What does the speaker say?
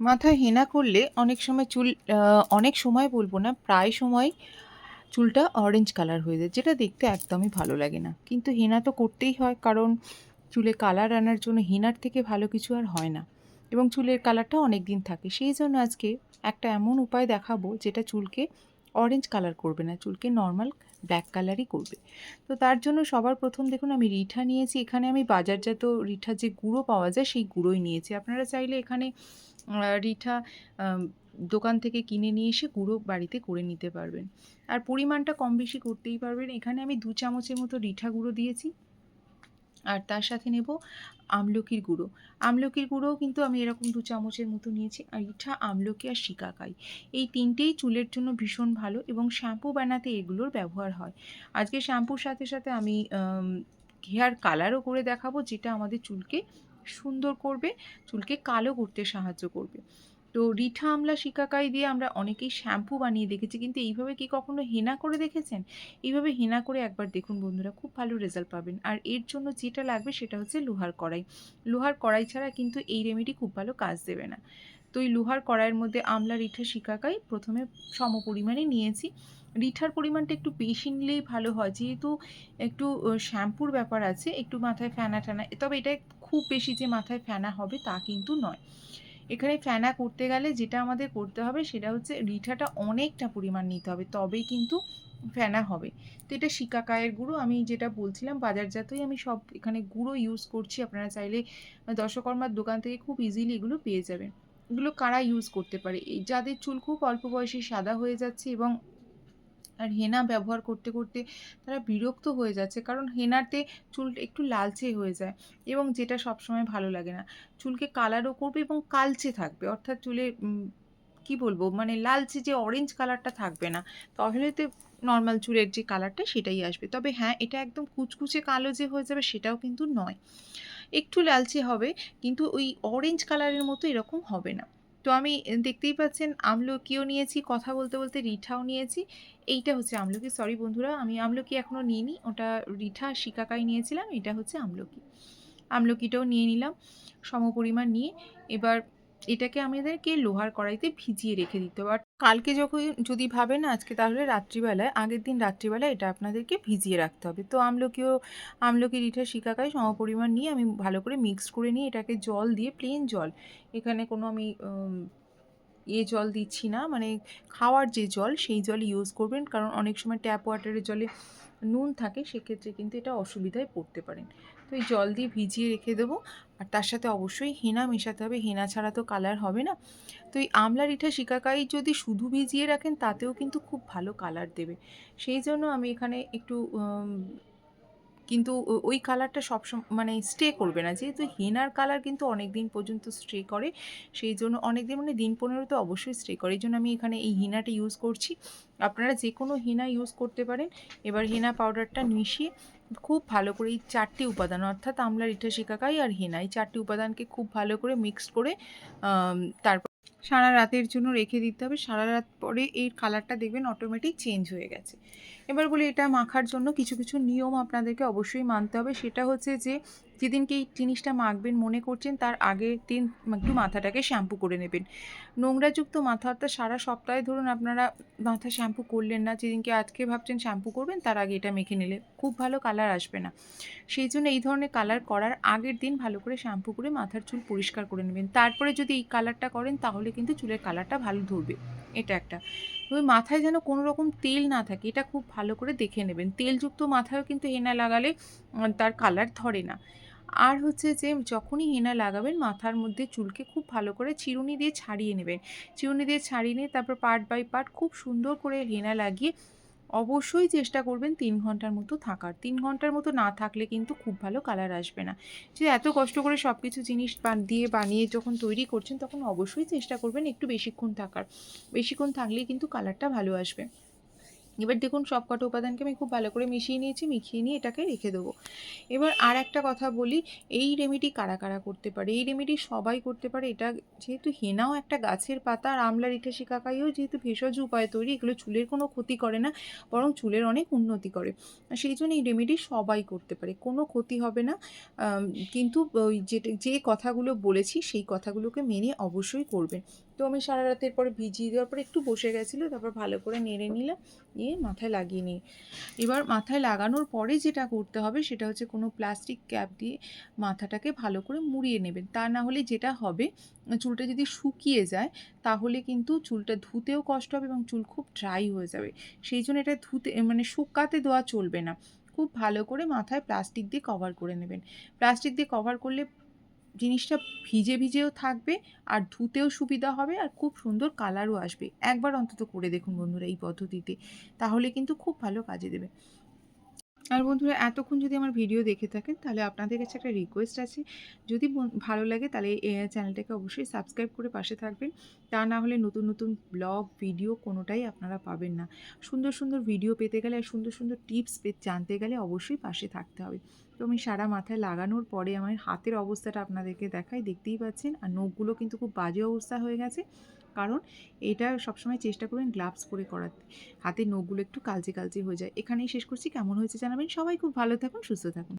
মাথায় হেনা করলে অনেক সময় চুল অনেক সময় বলব না, প্রায় সময় চুলটা অরেঞ্জ কালার হয়ে যায়, যেটা দেখতে একদমই ভালো লাগে না। কিন্তু হেনা তো করতেই হয়, কারণ চুলে কালার আনার জন্য হেনার থেকে ভালো কিছু আর হয় না। এবং চুলের কালারটা অনেক দিন থাকে, সেই জন্য আজকে একটা এমন উপায় দেখাবো, যেটা চুলকে অরেঞ্জ কালার করবে না, চুলকে নর্মাল ব্ল্যাক কালারই করবে। তো তার জন্য সবার প্রথম দেখুন, আমি রিঠা নিয়েছি, এখানে আমি বাজারজাত রিঠার যে গুঁড়ো পাওয়া যায়, সেই গুঁড়োই নিয়েছি। আপনারা চাইলে এখানে রিঠা দোকান থেকে কিনে নিয়ে এসে গুঁড়ো বাড়িতে করে নিতে পারবেন। আর পরিমাণটা কম বেশি করতেই পারবেন। এখানে আমি দু চামচের মতো রিঠা গুঁড়ো দিয়েছি। আর তার সাথে নেব আমলকির গুঁড়ো। আমলকির গুঁড়োও কিন্তু আমি এরকম দু চামচের মতো নিয়েছি। আর রিঠা আমলকি আর শিকাকাই। এই তিনটেই চুলের জন্য ভীষণ ভালো এবং শ্যাম্পু বানাতে এগুলোর ব্যবহার হয়। আজকে শ্যাম্পুর সাথে সাথে আমি, হেয়ার কালারও করে দেখাবো, যেটা আমাদের চুলকে সুন্দর করবে, চুলকে কালো করতে সাহায্য করবে। তো রিঠা আমলা শিকাকাই দিয়ে আমরা অনেকেই শ্যাম্পু বানিয়ে দেখেছি, কিন্তু এইভাবে কি কখনো হেনা করে দেখেছেন? এইভাবে হেনা করে একবার দেখুন বন্ধুরা, খুব ভালো রেজাল্ট পাবেন। আর এর জন্য যেটা লাগবে সেটা হচ্ছে লোহার কড়াই। লোহার কড়াই ছাড়া কিন্তু এই রেমেডি খুব ভালো কাজ দেবে না। তো এই লোহার কড়াইয়ের মধ্যে আমলা রিঠা শিকাকাই প্রথমে সম পরিমাণে নিয়েছি। রিঠার পরিমাণটা একটু বেশি নিলেই ভালো হয়, যেহেতু একটু শ্যাম্পুর ব্যাপার আছে, একটু মাথায় ফেনা টানা তবে এটা খুব বেশি যে মাথায় ফেনা হবে তা কিন্তু নয়। এখানে ফেনা করতে গেলে যেটা আমাদের করতে হবে সেটা হচ্ছে রিঠাটা অনেকটা পরিমাণ নিতে হবে, তবেই কিন্তু ফেনা হবে। তো এটা শিকাকায়ের গুঁড়ো, আমি যেটা বলছিলাম, বাজারজাতই আমি সব এখানে গুঁড়ো ইউজ করছি, আপনারা চাইলে দশকর্মার দোকান থেকে খুব ইজিলি এগুলো পেয়ে যাবেন। এগুলো কারা ইউজ করতে পারে? যাদের চুল খুব অল্প বয়সে সাদা হয়ে যাচ্ছে এবং আর হেনা ব্যবহার করতে করতে তারা বিরক্ত হয়ে যাচ্ছে। কারণ হেনাতে চুল একটু লালচে হয়ে যায় এবং যেটা সবসময় ভালো লাগে না। চুলকে কালারও করবে এবং কালচে থাকবে। অর্থাৎ চুলে কি বলব? মানে লালচে যে অরেঞ্জ কালারটা থাকবে না, তাহলে তো নর্মাল চুলের যে কালারটা সেটাই আসবে। তবে হ্যাঁ এটা একদম কুচকুচে কালো যে হয়ে যাবে সেটাও কিন্তু নয়। একটু লালচে হবে, কিন্তু ওই অরেঞ্জ কালারের মতো এরকম হবে না। তো আমি দেখতেই পাচ্ছেন আমলকিও নিয়েছি, কথা বলতে বলতে রিঠাও নিয়েছি। এইটা হচ্ছে আমলকি সরি বন্ধুরা, আমি আমলকি এখনও নিইনি, ওটা রিঠা শিকাকাই নিয়েছিলাম, এটা হচ্ছে আমলকি। আমলকিটাও নিয়ে নিলাম সমপরিমাণ নিয়ে, এবার এটাকে আমাদেরকে লোহার কড়াইতে ভিজিয়ে রেখে দিতে হবে। কালকে যখন যদি ভাবেন আজকে তাহলে রাত্রিবেলায়, আগের দিন রাত্রিবেলায় এটা আপনাদেরকে ভিজিয়ে রাখতে হবে। তো আমলকিও আমলকি রিঠা শিকাকায় সমপরিমাণ নিয়ে আমি ভালো করে মিক্স করে নিয়ে এটাকে জল দিয়ে প্লেন জল, এখানে কোনো আমি এ জল দিচ্ছি না মানে খাওয়ার যে জল সেই জল ইউজ করবেন। কারণ অনেক সময় ট্যাপ ওয়াটারের জলে নুন থাকে, সেক্ষেত্রে কিন্তু এটা অসুবিধায় পড়তে পারেন। তো এই জল দিয়ে ভিজিয়ে রেখে দেবো। আর তার সাথে অবশ্যই হেনা মেশাতে হবে। হেনা ছাড়া তো কালার হবে না। তো এই আমলা রিঠা শিকাকাই যদি শুধু ভিজিয়ে রাখেন, তাতেও কিন্তু খুব ভালো কালার দেবে। সেই জন্য আমি এখানে একটু কিন্তু ওই কালারটা সবসময় মানে স্টে করবে না। যেহেতু হেনার কালার কিন্তু অনেক দিন পর্যন্ত স্টে করে, সেই জন্য অনেক দিন মানে দিন পনেরো তো অবশ্যই স্টে করে। এই জন্য আমি এখানে এই হেনাটা ইউজ করছি। আপনারা যে কোনো হেনা ইউজ করতে পারেন। এবার হেনা পাউডারটা মিশিয়ে খুব ভালো করে এই চারটি উপাদান, অর্থাৎ আমলা রিঠা শিকাকাই আর হেনা, এই চারটি উপাদানকে খুব ভালো করে মিক্সড করে তারপর সারা রাতের জন্য রেখে দিতে হবে। সারা রাত পরে এই কালারটা দেখবেন অটোমেটিক চেঞ্জ হয়ে গেছে। এবার বলি এটা মাখার জন্য কিছু কিছু নিয়ম আপনাদেরকে অবশ্যই মানতে হবে। সেটা হচ্ছে যে, যেদিনকে এই জিনিসটা মাখবেন, মনে করছেন তার আগের দিন একটু মাথাটাকে শ্যাম্পু করে নেবেন। নোংরাযুক্ত মাথা অর্থাৎ সারা সপ্তাহে ধরুন আপনারা মাথা শ্যাম্পু করলেন না, যেদিনকে আজকে ভাবছেন শ্যাম্পু করবেন, তার আগে এটা মেখে নিলে খুব ভালো কালার আসবে না। সেই জন্য এই ধরনের কালার করার আগের দিন ভালো করে শ্যাম্পু করে মাথার চুল পরিষ্কার করে নেবেন। তারপরে যদি এই কালারটা করেন, তাহলে কিন্তু চুলের কালারটা ভালো ধরবে। এটা একটা। তবে মাথায় যেন কোনো রকম তেল না থাকে, এটা খুব ভালো করে দেখে নেবেন। তেলযুক্ত মাথায়ও কিন্তু হেনা লাগালে তার কালার ধরে না। আর হচ্ছে যে, যখনই হেনা লাগাবেন, মাথার মধ্যে চুলকে খুব ভালো করে চিরুনি দিয়ে ছাড়িয়ে নেবেন। চিরুনি দিয়ে ছাড়িয়ে নিয়ে তারপর পার্ট বাই পার্ট খুব সুন্দর করে হেনা লাগিয়ে অবশ্যই চেষ্টা করবেন তিন ঘণ্টার মতো থাকার। তিন ঘণ্টার মতো না থাকলে কিন্তু খুব ভালো কালার আসবে না। যে এত কষ্ট করে সব কিছু জিনিস দিয়ে বানিয়ে যখন তৈরি করছেন, তখন অবশ্যই চেষ্টা করবেন একটু বেশিক্ষণ থাকার। বেশিক্ষণ থাকলে কিন্তু কালারটা ভালো আসবে। এবার দেখুন সব কটা উপাদানকে আমি খুব ভালো করে মিশিয়ে নিয়েছি মিশিয়ে নিয়ে এটাকে রেখে দেবো। এবার আর একটা কথা বলি, এই রেমেডি কারা কারা করতে পারে? এই রেমেডি সবাই করতে পারে। এটা যেহেতু হেনাও একটা গাছের পাতা, আর আমলা রিঠা শিকাকাইও যেহেতু ভেষজ উপায়ে তৈরি, এগুলো চুলের কোনো ক্ষতি করে না, বরং চুলের অনেক উন্নতি করে। সেই জন্য এই রেমেডি সবাই করতে পারে, কোনো ক্ষতি হবে না। কিন্তু ওই যে কথাগুলো বলেছি, সেই কথাগুলোকে মেনে অবশ্যই করবেন। তো আমি সারা রাতের পরে ভিজিয়ে দেওয়ার পরে একটু বসে গেছিল, তারপর ভালো করে নেড়ে নিলাম, নিয়ে মাথায় লাগিয়ে নিই। এবার মাথায় লাগানোর পরে যেটা করতে হবে সেটা হচ্ছে কোনো প্লাস্টিক ক্যাপ দিয়ে মাথাটাকে ভালো করে মুড়িয়ে নেবেন। তা না হলে যেটা হবে, চুলটা যদি শুকিয়ে যায়, তাহলে কিন্তু চুলটা ধুতেও কষ্ট হবে এবং চুল খুব ড্রাই হয়ে যাবে। সেই জন্য এটা ধুতে মানে শুকাতে দেওয়া চলবে না। খুব ভালো করে মাথায় প্লাস্টিক দিয়ে কভার করে নেবেন। প্লাস্টিক দিয়ে কভার করলে জিনিসটা ভিজে ভিজেও থাকবে আর ধুতেও সুবিধা হবে আর খুব সুন্দর কালারও আসবে। একবার অন্তত করে দেখুন বন্ধুরা এই পদ্ধতিতে, তাহলে কিন্তু খুব ভালো কাজে দেবে। আর বন্ধুরা এতক্ষণ যদি আমার ভিডিও দেখে থাকেন, তাহলে আপনাদের কাছে একটা রিকোয়েস্ট আছে। যদি ভালো লাগে তাহলে চ্যানেলটাকে অবশ্যই সাবস্ক্রাইব করে পাশে থাকবেন। তা না হলে নতুন নতুন ব্লগ ভিডিও কোনোটাই আপনারা পাবেন না। সুন্দর সুন্দর ভিডিও পেতে গেলে আর সুন্দর সুন্দর টিপস জানতে গেলে অবশ্যই পাশে থাকতে হবে। তো আমি সারা মাথায় লাগানোর পরে আমার হাতের অবস্থাটা আপনাদেরকে দেখাই, দেখতেই পাচ্ছেন। আর নখগুলো কিন্তু খুব বাজে অবস্থা হয়ে গেছে। কারণ এটা সবসময় চেষ্টা করবেন গ্লাভস পরে করাতে। হাতের নখগুলো একটু কালচে কালচে হয়ে যায়। এখানেই শেষ করছি। কেমন হয়েছে জানাবেন। সবাই খুব ভালো থাকুন, সুস্থ থাকুন।